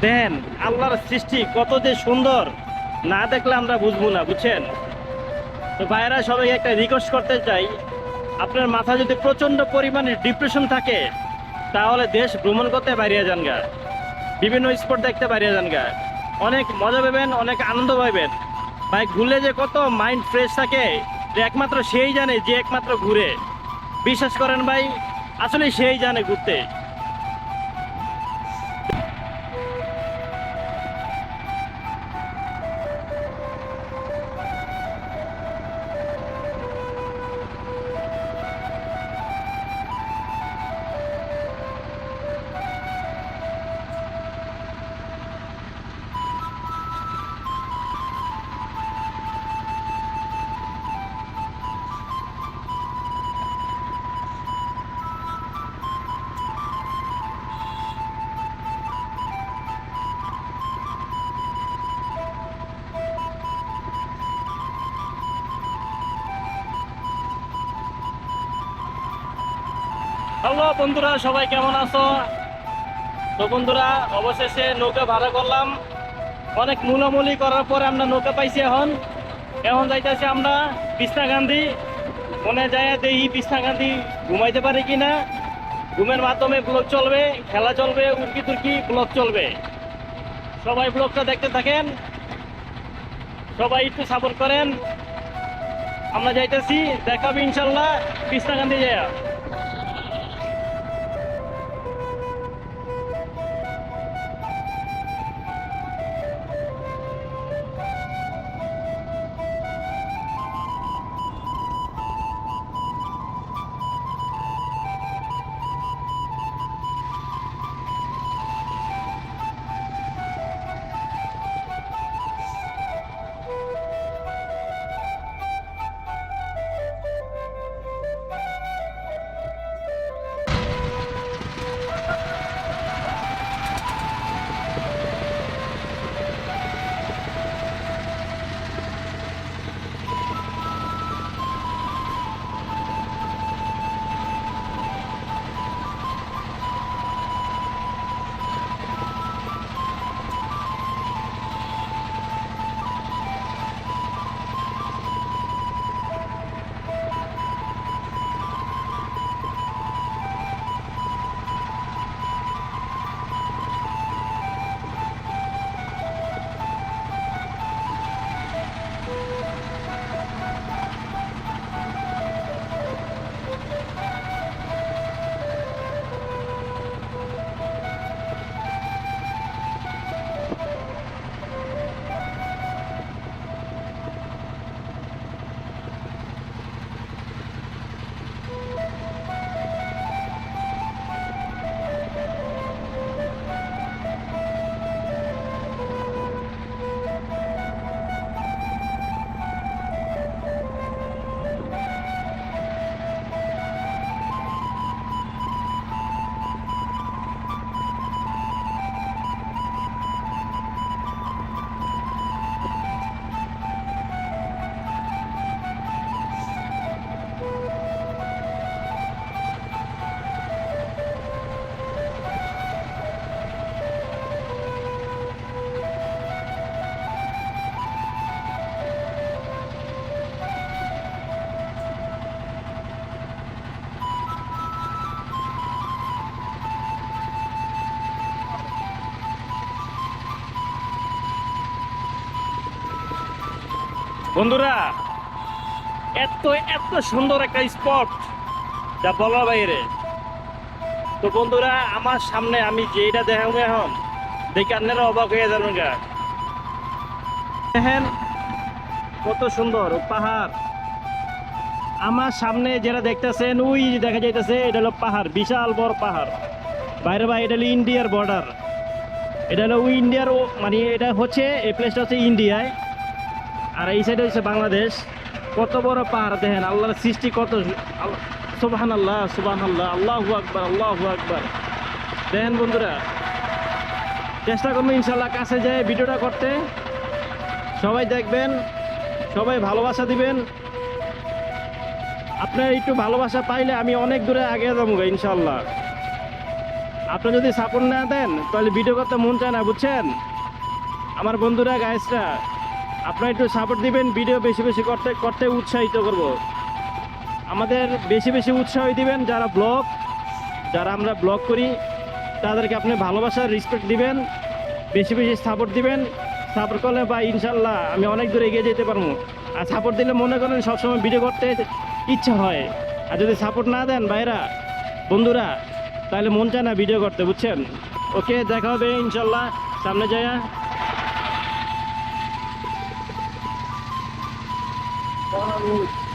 দেন, আল্লাহর সৃষ্টি কত যে সুন্দর। না দেখলে আমরা বুঝব না, বুঝছেন? তো ভাইয়েরা, সবাই একটা রিকোয়েস্ট করতে চাই। আপনার মাথা যদি প্রচণ্ড পরিমাণে ডিপ্রেশন থাকে, তাহলে দেশ ভ্রমণ করতে বাইরে যান গা। বিভিন্ন স্পট দেখতে বাইরে যান গা। অনেক মজা পাবেন, অনেক আনন্দ পাবেন। ভাই, ঘুরলে যে কত মাইন্ড ফ্রেশ থাকে, যে একমাত্র সেই জানে যে একমাত্র ঘুরে। বিশ্বাস করেন ভাই আসলে সেই জানে ঘুরতে। হ্যালো বন্ধুরা, সবাই কেমন আছো? তো বন্ধুরা, অবশেষে নৌকা ভাড়া করলাম। অনেক মূলামূলি করার পরে আমরা নৌকা পাইছি এখন। এখন যাইতেছি আমরা কৃষ্ণা গান্ধী। মনে যায় দেখি কৃষ্ণা গান্ধী ঘুমাইতে পারি কি না ঘুমের মাধ্যমে ব্লগ চলবে, খেলা চলবে উর্কি তুর্কি ব্লগ চলবে। সবাই ব্লগটা দেখতে থাকেন। সবাই একটু সাপোর্ট করেন। আমরা যাইতেছি, দেখাবো ইনশাল্লাহ কৃষ্ণা গান্ধী যায় বন্ধুরা, এত এত সুন্দর একটা স্পট যা বলার বাইরে। তো বন্ধুরা, আমার সামনে আমি যেটা দেখাবো এখন, দেখে আপনারা অবাক হয়ে যাবেন গা। দেখেন কত সুন্দর পাহাড়। আমার সামনে যেটা দেখতেছেন, ওই দেখা যাইতেছে, এটা হলো পাহাড়, বিশাল বড় পাহাড়। বাইরে বাইরে এটা হলো ইন্ডিয়ার বর্ডার এটা হলো ইন্ডিয়ার মানে এটা হচ্ছে, এই প্লেসটা হচ্ছে ইন্ডিয়ায়। আর এই সাইডে হচ্ছে বাংলাদেশ। কত বড় পাহাড়, দেখেন, আল্লাহর সৃষ্টি কত সুবাহান আল্লাহ সুবাহান আল্লাহ আল্লাহু আকবার আল্লাহু আকবার। দেখেন বন্ধুরা, চেষ্টা করব ইনশাল্লাহ কাছে যায় ভিডিওটা করতে। সবাই দেখবেন, সবাই ভালোবাসা দিবেন। আপনার একটু ভালোবাসা পাইলে আমি অনেক দূরে আগে যাব ইনশাল্লাহ। আপনি যদি সাপোর্ট না দেন, তাহলে ভিডিও করতে মন চায় না, বুঝছেন? আমার বন্ধুরা গাইসরা আপনারা একটু সাপোর্ট দিবেন ভিডিও বেশি বেশি করতে করতে উৎসাহিত করব। আমাদের বেশি বেশি উৎসাহ দিবেন যারা ব্লগ যারা আমরা ব্লগ করি, তাদেরকে আপনি ভালোবাসা রেসপেক্ট দিবেন, বেশি বেশি সাপোর্ট দিবেন। সাপোর্ট করলে বা ইনশাল্লাহ আমি অনেক দূর এগিয়ে যেতে পারব। আর সাপোর্ট দিলে মনে করেন সবসময় ভিডিও করতে ইচ্ছা হয়। আর যদি সাপোর্ট না দেন ভাইরা, বন্ধুরা, তাহলে মন চায় না ভিডিও করতে, বুঝছেন? ওকে, দেখা হবে ইনশাল্লাহ। সামনে যায় Boa noite.